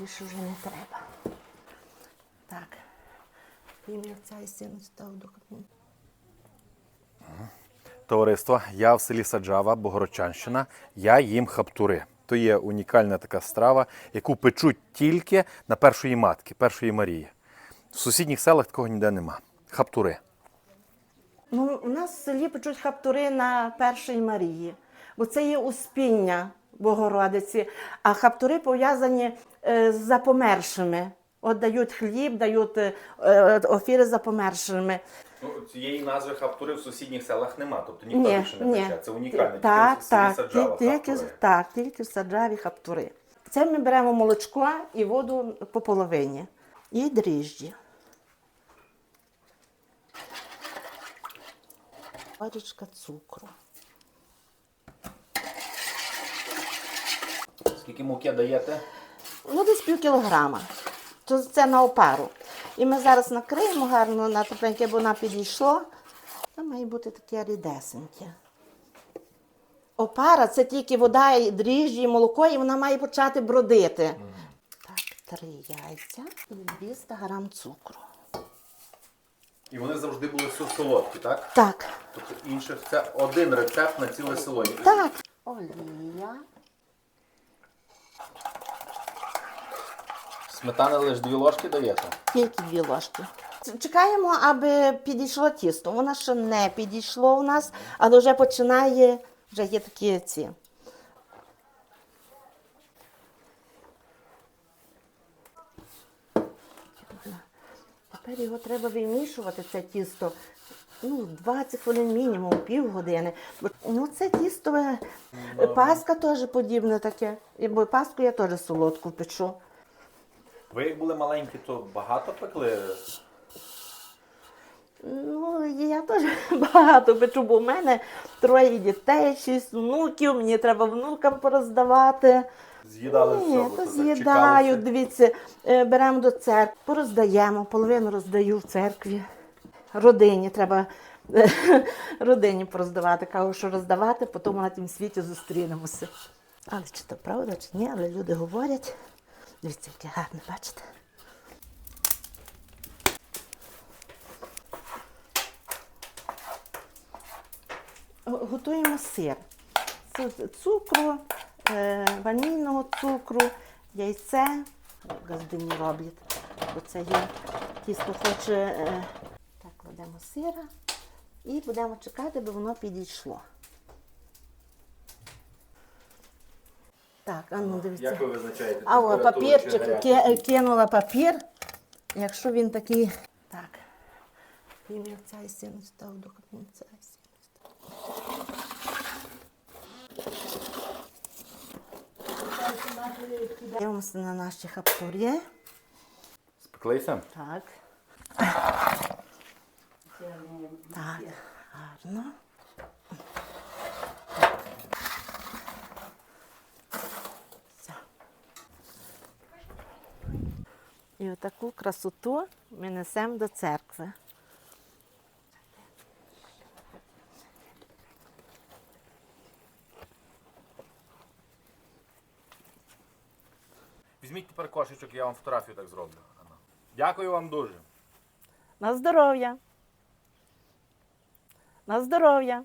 більше вже не треба. Так. Ім'я Отця і Сина Святого Духа. Амінь. Товариство, я в селі Саджава, Богородчанщина. Я їм хаптури. То є унікальна така страва, яку печуть тільки на першої матки, першої Марії. В сусідніх селах такого ніде нема. Хаптури. Ну, у нас в селі печуть хаптури на першій Марії, бо це є успіння Богородиці, а хаптури пов'язані е, з запомершими. От дають хліб, дають е, е, офіри за помершими. Ну, цієї назви хаптури в сусідніх селах нема, тобто ніхто Ні, ні. Так, так, ті- тільки, так, тільки в саджаві хаптури. Це ми беремо молочко і воду по половині. І дріжджі. Ложечка цукру. Скільки муки даєте? Ну, десь пів кілограма. То це на опару. І ми зараз накриємо гарно на тепленьке, бо вона підійшла. Це має бути таке рідесеньке. Опара це тільки вода, і дріжджі, і молоко, і вона має почати бродити. Так, три яйця і 200 грам цукру. І вони завжди були со- солодкі, так? Так, Тобто інших це один рецепт на ціле село. так. Олія. Сметани лише дві ложки даєте? Тільки дві ложки. Чекаємо, аби підійшло тісто. Воно ще не підійшло у нас, але вже починає, вже є такі ці. Тепер його треба вимішувати, це тісто. Ну, 20 хвилин мінімум, півгодини. Ну, це тісто, паска теж подібне таке. Бо паску я теж солодку печу. Ви як були маленькі, то багато пекли? Ну, я теж багато печу, бо в мене троє дітей, шість внуків, мені треба внукам пороздавати. З'їдали Ні, все? то з'їдають, дивіться, е, беремо до церкви, пороздаємо, половину роздаю в церкві. Родині треба родині пороздавати. Кажу, що роздавати, потім на тім світі зустрінемося. Але чи то правда, чи ні, але люди говорять. Дивіться, яке гарне, бачите? Готуємо сир. Це цукру, е, ванільного цукру, яйце. Газдині роблять. Бо це є тісто хоче. е, Так, кладемо сира і будемо чекати, аби воно підійшло. Так, а ну дивіться. Як ви визначаєте? А о, температуру, папірчик, ки- кинула папір. Якщо він такий. Так. В Ім'я Отця і Сина і Святого Духа Амінь. Отця і Сина і Святого. Дивимося на наші хаптурі. Спеклися? Так. Так, гарно. І отаку красоту ми несемо до церкви. Візьміть тепер кошечок, я вам фотографію так зроблю. Дякую вам дуже. На здоров'я. На здоров'я.